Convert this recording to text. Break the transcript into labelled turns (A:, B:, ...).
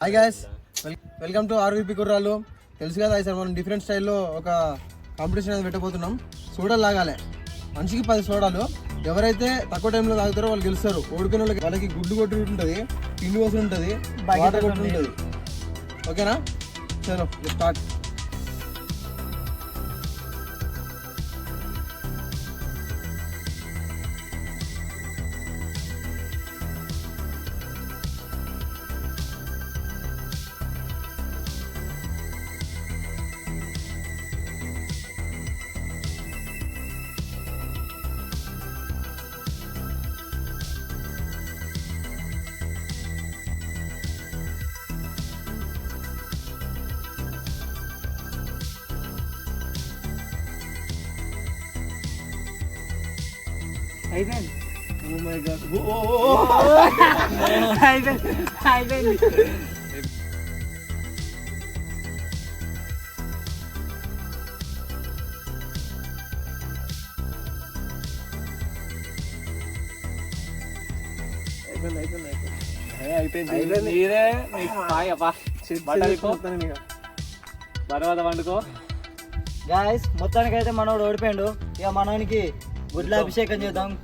A: Hi guys welcome to RVP కుర్రాలు తెలుసు కదా sir మనం డిఫరెంట్ స్టైల్లో ఒక కాంపిటీషన్ అనేది పెట్టబోతున్నాం. సోడాలు లాగాలి. మనిషికి పది సోడాలు. ఎవరైతే తక్కువ టైంలో తాగుతారో వాళ్ళు గెలుస్తారు. ఓడిపోయిన వాళ్ళకి వాళ్ళకి గుడ్డు కొట్టి ఉంటుంది పిండి పోసి ఉంటుంది వాటర్ కొట్టి ఉంటుంది. ఓకేనా? చలో స్టార్ట్
B: అయిపోయింది.
A: ఓ మై గాడ్
B: అయిపోయింది అయిపోయింది అయిపోయింది బట్టలుకో తర్వాత వండుకో.
C: గాయస్ మొత్తానికి అయితే మనోడు ఓడిపోయాడు. ఇక మనోనికి Good luck, Bisay, kanyo dang.